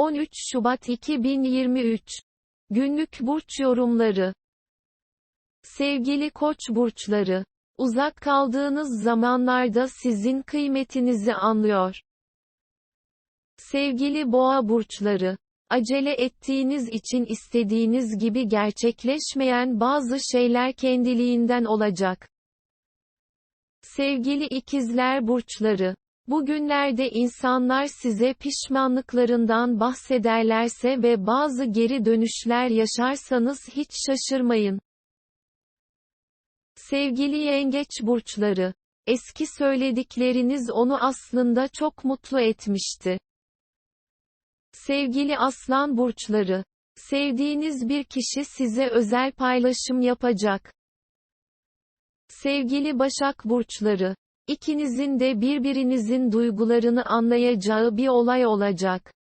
13 Şubat 2023 Günlük burç yorumları Sevgili Koç burçları, uzak kaldığınız zamanlarda sizin kıymetinizi anlıyor. Sevgili Boğa burçları, acele ettiğiniz için istediğiniz gibi gerçekleşmeyen bazı şeyler kendiliğinden olacak. Sevgili ikizler burçları, bugünlerde insanlar size pişmanlıklarından bahsederlerse ve bazı geri dönüşler yaşarsanız hiç şaşırmayın. Sevgili yengeç burçları, eski söyledikleriniz onu aslında çok mutlu etmişti. Sevgili aslan burçları, sevdiğiniz bir kişi size özel paylaşım yapacak. Sevgili Başak burçları, ikinizin de birbirinizin duygularını anlayacağı bir olay olacak.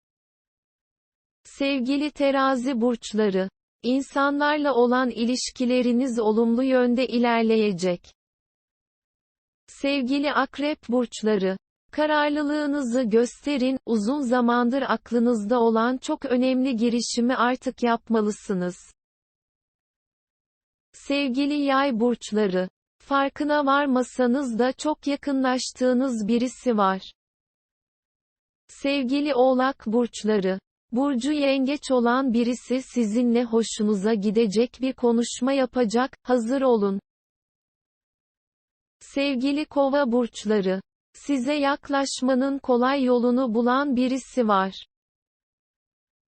Sevgili terazi burçları, insanlarla olan ilişkileriniz olumlu yönde ilerleyecek. Sevgili akrep burçları, kararlılığınızı gösterin, uzun zamandır aklınızda olan çok önemli girişimi artık yapmalısınız. Sevgili yay burçları, farkına varmasanız da çok yakınlaştığınız birisi var. Sevgili oğlak burçları, Burcu yengeç olan birisi sizinle hoşunuza gidecek bir konuşma yapacak, hazır olun. Sevgili kova burçları, size yaklaşmanın kolay yolunu bulan birisi var.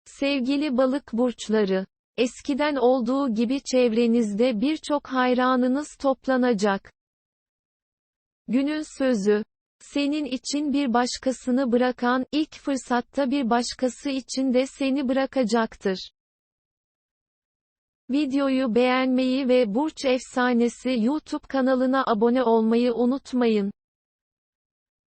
Sevgili balık burçları, eskiden olduğu gibi çevrenizde birçok hayranınız toplanacak. Günün sözü, senin için bir başkasını bırakan, ilk fırsatta bir başkası için de seni bırakacaktır. Videoyu beğenmeyi ve Burç Efsanesi YouTube kanalına abone olmayı unutmayın.